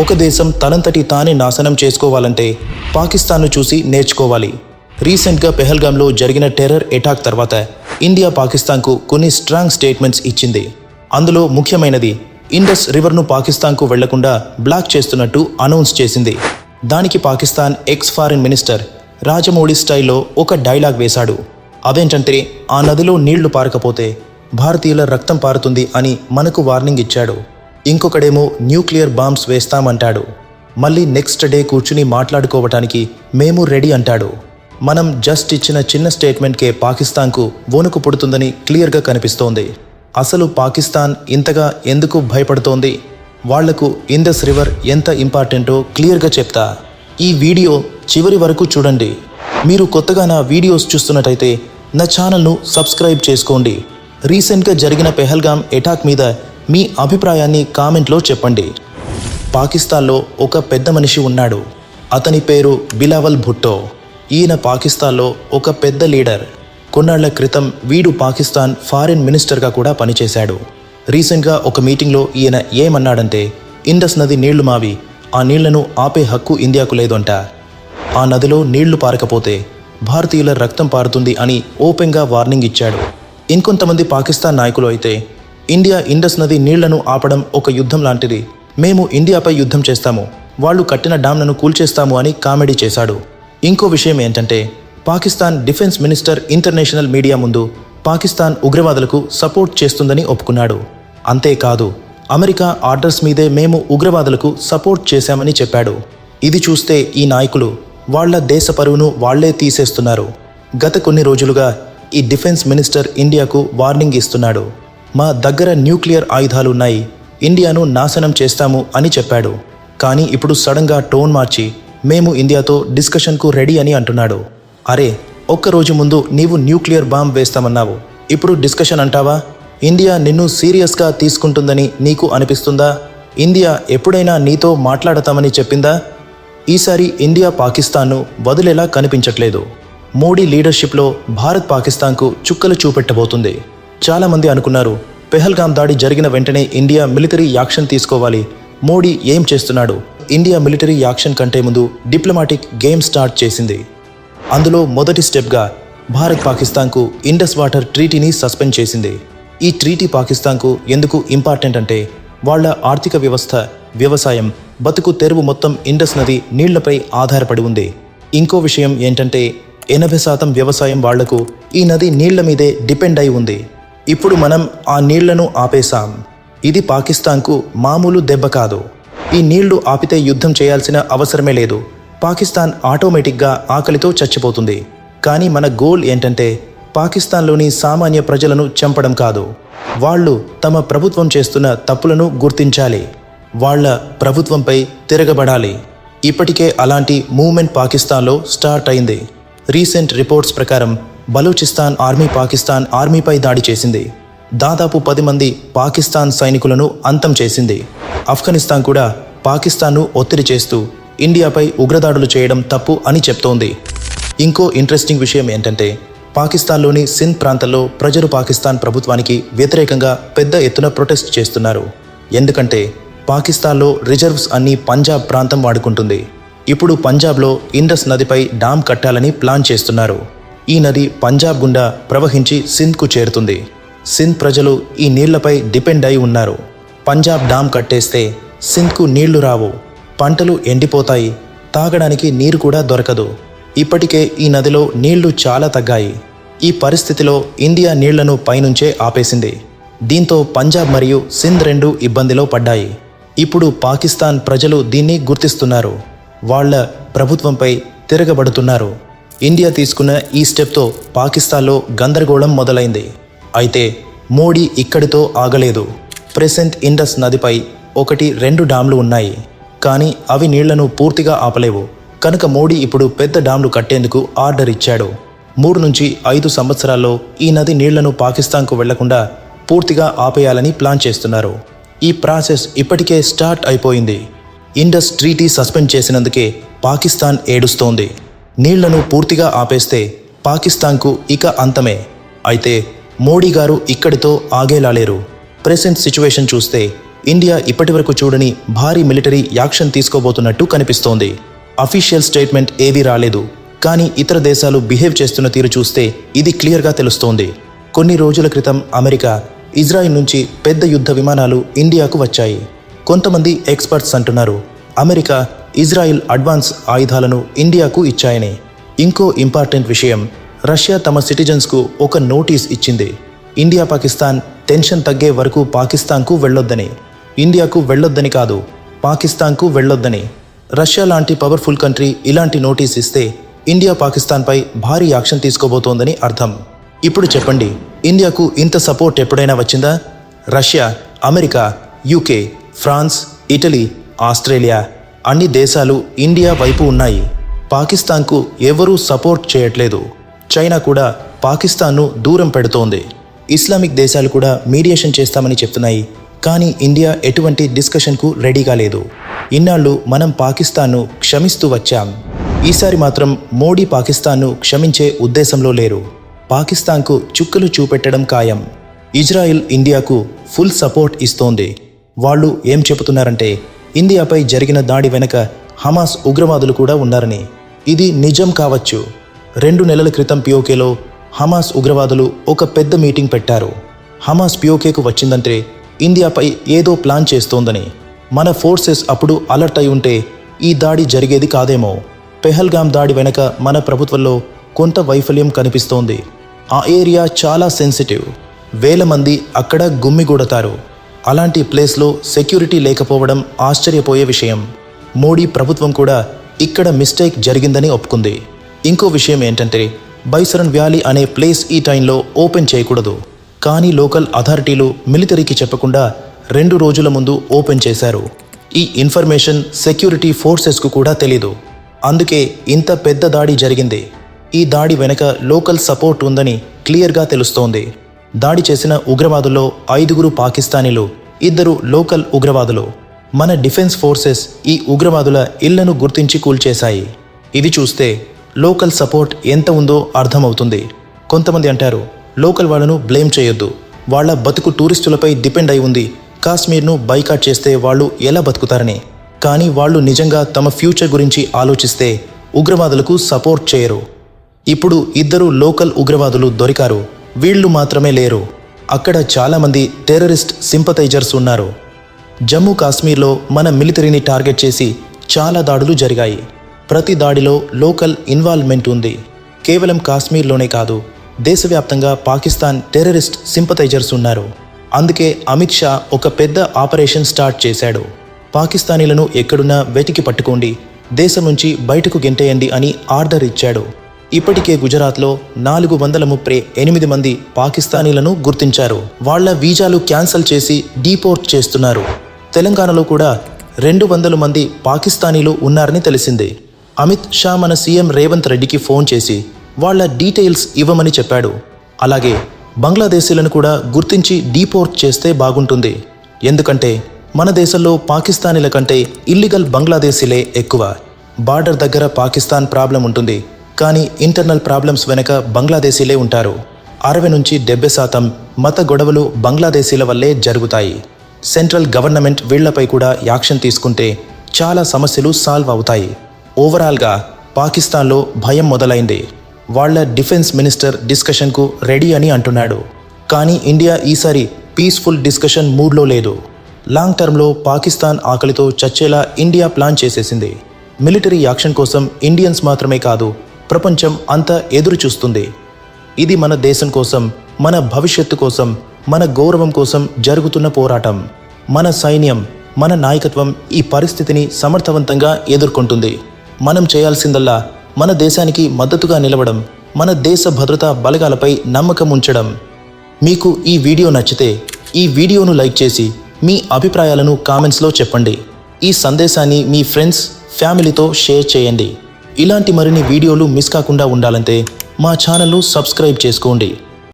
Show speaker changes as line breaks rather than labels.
ఒక దేశం తనంతటి తానే నాశనం చేసుకోవాలంటే పాకిస్తాన్ను చూసి నేర్చుకోవాలి. రీసెంట్గా పెహల్గాంలో జరిగిన టెర్రర్ అటాక్ తర్వాత ఇండియా పాకిస్తాన్కు కొన్ని స్ట్రాంగ్ స్టేట్మెంట్స్ ఇచ్చింది. అందులో ముఖ్యమైనది ఇండస్ రివర్ను పాకిస్తాన్కు వెళ్ళకుండా బ్లాక్ చేస్తున్నట్టు అనౌన్స్ చేసింది. దానికి Pakistan ex foreign minister Rajamouli స్టైల్లో ఒక డైలాగ్ వేశాడు. అదేంటంటే ఆ నదిలో నీళ్ళు పారకపోతే భారతీయుల రక్తం పారుతుంది అని మనకు వార్నింగ్ ఇచ్చాడు. ఇంకొకడేమో న్యూక్లియర్ బాంబ్స్ వేస్తామంటాడు. మళ్ళీ నెక్స్ట్ డే కూర్చుని మాట్లాడుకోవటానికి మేము రెడీ అంటాడు. మనం జస్ట్ ఇచ్చిన చిన్న స్టేట్మెంట్కే పాకిస్తాన్కు వణుకు పుడుతుందని క్లియర్గా కనిపిస్తోంది. అసలు పాకిస్తాన్ ఇంతగా ఎందుకు భయపడుతోంది? వాళ్ళకు ఇందస్ రివర్ ఎంత ఇంపార్టెంటో క్లియర్గా చెప్తా. ఈ వీడియో చివరి వరకు చూడండి. మీరు కొత్తగా నా వీడియోస్ చూస్తున్నట్టయితే నా ఛానల్ను సబ్స్క్రైబ్ చేసుకోండి. రీసెంట్గా జరిగిన పెహల్గాం ఎటాక్ మీద మీ అభిప్రాయాన్ని కామెంట్లో చెప్పండి. పాకిస్తాన్లో ఒక పెద్ద మనిషి ఉన్నాడు. అతని పేరు బిలావల్ భుట్టో. ఈయన పాకిస్తాన్లో ఒక పెద్ద లీడర్. కొన్నాళ్ళ క్రితం వీడు పాకిస్తాన్ ఫారిన్ మినిస్టర్గా కూడా పనిచేశాడు. రీసెంట్గా ఒక మీటింగ్లో ఈయన ఏమన్నాడంటే ఇండస్ నది నీళ్ళు మావి. ఆ నీళ్ళను ఆపే హక్కు ఇండియాకు లేదంట. ఆ నదిలో నీళ్ళు పారకపోతే భారతీయుల రక్తం పారుతుంది అని ఓపెన్గా వార్నింగ్ ఇచ్చాడు. ఇంకొంతమంది పాకిస్తాన్ నాయకులు అయితే ఇండియా ఇండస్ నది నీళ్ళను ఆపడం ఒక యుద్ధం లాంటిది. మేము ఇండియాపై యుద్ధం చేస్తాము. వాళ్ళు కట్టిన డామ్లను కూల్చేస్తాము అని కామెడీ చేశాడు. ఇంకో విషయం ఏంటంటే Pakistan defence minister international media ముందు పాకిస్తాన్ ఉగ్రవాదులకు సపోర్ట్ చేస్తుందని ఒప్పుకున్నాడు. అంతేకాదు అమెరికా ఆర్డర్స్ మీదే మేము ఉగ్రవాదులకు సపోర్ట్ చేశామని చెప్పాడు. ఇది చూస్తే ఈ నాయకులు వాళ్ళ దేశ పరువును వాళ్ళే తీసేస్తున్నారు. గత కొన్ని రోజులుగా ఈ డిఫెన్స్ మినిస్టర్ ఇండియాకు వార్నింగ్ ఇస్తున్నాడు. మా దగ్గర న్యూక్లియర్ ఆయుధాలు ఉన్నాయి. ఇండియాను నాశనం చేస్తాము అని చెప్పాడు. కానీ ఇప్పుడు సడన్గా టోన్ మార్చి మేము ఇండియాతో డిస్కషన్కు రెడీ అని అంటున్నాడు. అరే ఒక్కరోజు ముందు నీవు న్యూక్లియర్ బాంబ్ వేస్తామన్నావు. ఇప్పుడు డిస్కషన్ అంటావా? ఇండియా నిన్ను సీరియస్గా తీసుకుంటుందని నీకు అనిపిస్తుందా? ఇండియా ఎప్పుడైనా నీతో మాట్లాడతామని చెప్పిందా? ఈసారి ఇండియా పాకిస్తాన్ను వదిలేలా కనిపించట్లేదు. మోడీ లీడర్షిప్లో భారత్ పాకిస్తాన్కు చుక్కలు చూపెట్టబోతుంది. చాలామంది అనుకున్నారు పెహల్గాం దాడి జరిగిన వెంటనే ఇండియా మిలిటరీ యాక్షన్ తీసుకోవాలి. మోడీ ఏం చేస్తున్నాడు? ఇండియా మిలిటరీ యాక్షన్ కంటే ముందు డిప్లొమాటిక్ గేమ్ స్టార్ట్ చేసింది. అందులో మొదటి స్టెప్గా భారత్ పాకిస్తాన్కు ఇండస్ వాటర్ ట్రీటీని సస్పెండ్ చేసింది. ఈ ట్రీటీ పాకిస్తాన్కు ఎందుకు ఇంపార్టెంట్ అంటే వాళ్ళ ఆర్థిక వ్యవస్థ వ్యవసాయం బతుకు తెరువు మొత్తం ఇండస్ నది నీళ్ళపై ఆధారపడి ఉంది. ఇంకో విషయం ఏంటంటే ఎనభై శాతం వ్యవసాయం వాళ్ళకు ఈ నది నీళ్ళ మీదే డిపెండ్ అయి ఉంది. ఇప్పుడు మనం ఆ నీళ్ళను ఆపేశాం. ఇది పాకిస్తాన్కు మామూలు దెబ్బ కాదు. ఈ నీళ్ళు ఆపితే యుద్ధం చేయాల్సిన అవసరమే లేదు. పాకిస్తాన్ ఆటోమేటిక్గా ఆకలితో చచ్చిపోతుంది. కానీ మన గోల్ ఏంటంటే పాకిస్తాన్లోని సామాన్య ప్రజలను చంపడం కాదు. వాళ్ళు తమ ప్రభుత్వం చేస్తున్న తప్పులను గుర్తించాలి. వాళ్ళ ప్రభుత్వంపై తిరగబడాలి. ఇప్పటికే అలాంటి మూవ్మెంట్ పాకిస్తాన్లో స్టార్ట్ అయింది. రీసెంట్ రిపోర్ట్స్ ప్రకారం బలూచిస్తాన్ ఆర్మీ పాకిస్తాన్ ఆర్మీపై దాడి చేసింది. దాదాపు పది మంది పాకిస్తాన్ సైనికులను అంతం చేసింది. ఆఫ్ఘనిస్తాన్ కూడా పాకిస్తాన్ను ఒత్తిడి చేస్తూ ఇండియాపై ఉగ్రదాడులు చేయడం తప్పు అని చెప్తోంది. ఇంకో ఇంట్రెస్టింగ్ విషయం ఏంటంటే పాకిస్తాన్లోని సింధ్ ప్రాంతంలో ప్రజలు పాకిస్తాన్ ప్రభుత్వానికి వ్యతిరేకంగా పెద్ద ఎత్తున ప్రొటెస్ట్ చేస్తున్నారు. ఎందుకంటే పాకిస్తాన్లో రిజర్వ్స్ అన్ని పంజాబ్ ప్రాంతం వాడుకుంటుంది. ఇప్పుడు పంజాబ్లో ఇండస్ నదిపై డామ్ కట్టాలని ప్లాన్ చేస్తున్నారు. ఈ నది పంజాబ్ గుండా ప్రవహించి సింధ్కు చేరుతుంది. సింధ్ ప్రజలు ఈ నీళ్ళపై డిపెండ్ అయి ఉన్నారు. పంజాబ్ డామ్ కట్టేస్తే సింధ్కు నీళ్ళు రావు. పంటలు ఎండిపోతాయి. తాగడానికి నీరు కూడా దొరకదు. ఇప్పటికే ఈ నదిలో నీళ్ళు చాలా తగ్గాయి. ఈ పరిస్థితిలో ఇండియా నీళ్ళను పైనుంచే ఆపేసింది. దీంతో పంజాబ్ మరియు సింధ్ రెండు ఇబ్బందిలో పడ్డాయి. ఇప్పుడు పాకిస్తాన్ ప్రజలు దీన్ని గుర్తిస్తున్నారు. వాళ్ళ ప్రభుత్వంపై తిరగబడుతున్నారు. ఇండియా తీసుకున్న ఈ స్టెప్తో పాకిస్తాన్లో గందరగోళం మొదలైంది. అయితే మోడీ ఇక్కడితో ఆగలేదు. ప్రెసెంట్ ఇండస్ నదిపై ఒకటి రెండు డామ్లు ఉన్నాయి. కానీ అవి నీళ్ళను పూర్తిగా ఆపలేవు. కనుక మోడీ ఇప్పుడు పెద్ద డామ్లు కట్టేందుకు ఆర్డర్ ఇచ్చాడు. మూడు నుంచి ఐదు సంవత్సరాల్లో ఈ నది నీళ్ళను పాకిస్తాన్కు వెళ్ళకుండా పూర్తిగా ఆపేయాలని ప్లాన్ చేస్తున్నారు. ఈ ప్రాసెస్ ఇప్పటికే స్టార్ట్ అయిపోయింది. ఇండస్ ట్రీటీ సస్పెండ్ చేసినందుకే పాకిస్తాన్ ఏడుస్తోంది. నీళ్ళను పూర్తిగా ఆపేస్తే పాకిస్తాన్కు ఇక అంతమే. అయితే మోడీ గారు ఇక్కడితో ఆగేలా లేరు ప్రెసెంట్ సిచ్యువేషన్ చూస్తే ఇండియా ఇప్పటివరకు చూడని భారీ మిలిటరీ యాక్షన్ తీసుకోబోతున్నట్టు కనిపిస్తోంది. అఫీషియల్ స్టేట్మెంట్ ఏవీ రాలేదు. కానీ ఇతర దేశాలు బిహేవ్ చేస్తున్న తీరు చూస్తే ఇది క్లియర్గా తెలుస్తోంది. కొన్ని రోజుల క్రితం అమెరికా ఇజ్రాయిల్ నుంచి పెద్ద యుద్ధ విమానాలు ఇండియాకు వచ్చాయి. కొంతమంది ఎక్స్పర్ట్స్ అంటున్నారు అమెరికా ఇజ్రాయిల్ అడ్వాన్స్ ఆయుధాలను ఇండియాకు ఇచ్చాయని ఇంకో ఇంపార్టెంట్ విషయం రష్యా తమ సిటిజన్స్కు ఒక నోటీస్ ఇచ్చింది. ఇండియా పాకిస్తాన్ టెన్షన్ తగ్గే వరకు పాకిస్తాన్కు వెళ్ళొద్దని. ఇండియాకు వెళ్ళొద్దని కాదు పాకిస్తాన్కు వెళ్ళొద్దని. రష్యా లాంటి పవర్ఫుల్ కంట్రీ ఇలాంటి నోటీస్ ఇస్తే ఇండియా పాకిస్తాన్పై భారీ యాక్షన్ తీసుకోబోతోందని అర్థం. ఇప్పుడు చెప్పండి ఇండియాకు ఇంత సపోర్ట్ ఎప్పుడైనా వచ్చిందా? Russia America UK France Italy Australia అన్ని దేశాలు ఇండియా వైపు ఉన్నాయి. పాకిస్తాన్కు ఎవరూ సపోర్ట్ చేయట్లేదు. చైనా కూడా పాకిస్తాన్ను దూరం పెడుతోంది. ఇస్లామిక్ దేశాలు కూడా మీడియేషన్ చేస్తామని చెప్తున్నాయి. కానీ ఇండియా ఎటువంటి డిస్కషన్కు రెడీగా లేదు. ఇన్నాళ్ళు మనం పాకిస్తాన్ను క్షమిస్తూ వచ్చాం. ఈసారి మాత్రం మోడీ పాకిస్తాన్ను క్షమించే ఉద్దేశంలో లేరు. పాకిస్తాన్కు చుక్కలు చూపెట్టడం ఖాయం. ఇజ్రాయిల్ ఇండియాకు ఫుల్ సపోర్ట్ ఇస్తోంది. వాళ్ళు ఏం చెబుతున్నారంటే ఇండియాపై జరిగిన దాడి వెనక హమాస్ ఉగ్రవాదులు కూడా ఉన్నారని. ఇది నిజం కావచ్చు. రెండు నెలల క్రితం పియోకేలో హమాస్ ఉగ్రవాదులు ఒక పెద్ద మీటింగ్ పెట్టారు. హమాస్ పియోకేకు వచ్చిందంటే ఇండియాపై ఏదో ప్లాన్ చేస్తోందని. మన ఫోర్సెస్ అప్పుడు అలర్ట్ అయి ఉంటే ఈ దాడి జరిగేది కాదేమో. పెహల్గాం దాడి వెనక మన ప్రభుత్వంలో కొంత వైఫల్యం కనిపిస్తోంది. ఆ ఏరియా చాలా సెన్సిటివ్. వేల మంది అక్కడ గుమ్మిగూడతారు అలాంటి ప్లేస్లో సెక్యూరిటీ లేకపోవడం ఆశ్చర్యపోయే విషయం. మోడీ ప్రభుత్వం కూడా ఇక్కడ మిస్టేక్ జరిగిందని ఒప్పుకుంది. ఇంకో విషయం ఏంటంటే బైసరన్ వ్యాలీ అనే ప్లేస్ ఈ టైంలో ఓపెన్ చేయకూడదు. కానీ లోకల్ అథారిటీలు మిలిటరీకి చెప్పకుండా రెండు రోజుల ముందు ఓపెన్ చేశారు. ఈ ఇన్ఫర్మేషన్ సెక్యూరిటీ ఫోర్సెస్కు కూడా తెలీదు. అందుకే ఇంత పెద్ద దాడి జరిగింది. ఈ దాడి వెనక లోకల్ సపోర్ట్ ఉందని క్లియర్గా తెలుస్తోంది. దాడి చేసిన ఉగ్రవాదుల్లో ఐదుగురు పాకిస్తానీలు ఇద్దరు లోకల్ ఉగ్రవాదులు. మన డిఫెన్స్ ఫోర్సెస్ ఈ ఉగ్రవాదుల ఇళ్ళను గుర్తించి కూల్చేశాయి. ఇది చూస్తే లోకల్ సపోర్ట్ ఎంత ఉందో అర్థమవుతుంది. కొంతమంది అంటారు లోకల్ వాళ్ళను బ్లేమ్ చేయొద్దు. వాళ్ళ బతుకు టూరిస్టులపై డిపెండ్ అయి ఉంది. కాశ్మీర్ను బైకాట్ చేస్తే వాళ్ళు ఎలా బతుకుతారని. కానీ వాళ్ళు నిజంగా తమ ఫ్యూచర్ గురించి ఆలోచిస్తే ఉగ్రవాదులకు సపోర్ట్ చేయరు. ఇప్పుడు ఇద్దరు లోకల్ ఉగ్రవాదులు దొరికారు. వీళ్ళు మాత్రమే లేరు. అక్కడ చాలామంది టెర్రరిస్ట్ సింపథైజర్స్ ఉన్నారు. జమ్మూ కాశ్మీర్లో మన మిలిటరీని టార్గెట్ చేసి చాలా దాడులు జరిగాయి. ప్రతి దాడిలో లోకల్ ఇన్వాల్వ్మెంట్ ఉంది. కేవలం కాశ్మీర్లోనే కాదు దేశవ్యాప్తంగా పాకిస్తాన్ టెర్రరిస్ట్ సింపథైజర్స్ ఉన్నారు. అందుకే అమిత్ షా ఒక పెద్ద ఆపరేషన్ స్టార్ట్ చేశాడు. పాకిస్తానీలను ఎక్కడున్నా వెతికి పట్టుకోండి దేశం నుంచి బయటకు గెంటేయండి అని ఆర్డర్ ఇచ్చాడు. ఇప్పటికే గుజరాత్లో నాలుగు వందల ముప్పై ఎనిమిది మంది పాకిస్తానీలను గుర్తించారు. వాళ్ళ వీజాలు క్యాన్సిల్ చేసి డీపోర్ట్ చేస్తున్నారు. తెలంగాణలో కూడా రెండు వందల మంది పాకిస్తానీలు ఉన్నారని తెలిసింది. అమిత్ షా మన సీఎం రేవంత్ రెడ్డికి ఫోన్ చేసి వాళ్ళ డీటెయిల్స్ ఇవ్వమని చెప్పాడు. అలాగే బంగ్లాదేశీలను కూడా గుర్తించి డీపోర్ట్ చేస్తే బాగుంటుంది. ఎందుకంటే మన దేశంలో పాకిస్తానీల కంటే ఇల్లీగల్ బంగ్లాదేశీలే ఎక్కువ. బార్డర్ దగ్గర పాకిస్తాన్ ప్రాబ్లం ఉంటుంది. కానీ ఇంటర్నల్ ప్రాబ్లమ్స్ వెనక బంగ్లాదేశీలే ఉంటారు. అరవై నుంచి డెబ్బై శాతం మత గొడవలు బంగ్లాదేశీల వల్లే జరుగుతాయి. సెంట్రల్ గవర్నమెంట్ వీళ్ళపై కూడా యాక్షన్ తీసుకుంటే చాలా సమస్యలు సాల్వ్ అవుతాయి. ఓవరాల్గా పాకిస్తాన్లో భయం మొదలైంది. వాళ్ళ డిఫెన్స్ మినిస్టర్ డిస్కషన్కు రెడీ అని అంటున్నాడు. కానీ ఇండియా ఈసారి పీస్ఫుల్ డిస్కషన్ మూడ్లో లేదు. లాంగ్ టర్మ్లో పాకిస్తాన్ ఆకలితో చచ్చేలా ఇండియా ప్లాన్ చేసేసింది. మిలిటరీ యాక్షన్ కోసం ఇండియన్స్ మాత్రమే కాదు ప్రపంచం అంతా ఎదురు చూస్తుంది. ఇది మన దేశం కోసం మన భవిష్యత్తు కోసం మన గౌరవం కోసం జరుగుతున్న పోరాటం. మన సైన్యం మన నాయకత్వం ఈ పరిస్థితిని సమర్థవంతంగా ఎదుర్కొంటుంది. మనం చేయాల్సిందల్లా మన దేశానికి మద్దతుగా నిలవడం మన దేశ భద్రతా బలగాలపై నమ్మకం ఉంచడం. మీకు ఈ వీడియో నచ్చితే ఈ వీడియోను లైక్ చేసి మీ అభిప్రాయాలను కామెంట్స్లో చెప్పండి. ఈ సందేశాన్ని మీ ఫ్రెండ్స్ ఫ్యామిలీతో షేర్ చేయండి. ఇలాంటి మరిన్ని వీడియోలు మిస్ కాకుండా ఉండాలంటే మా ఛానల్ను సబ్స్క్రైబ్ చేసుకోండి.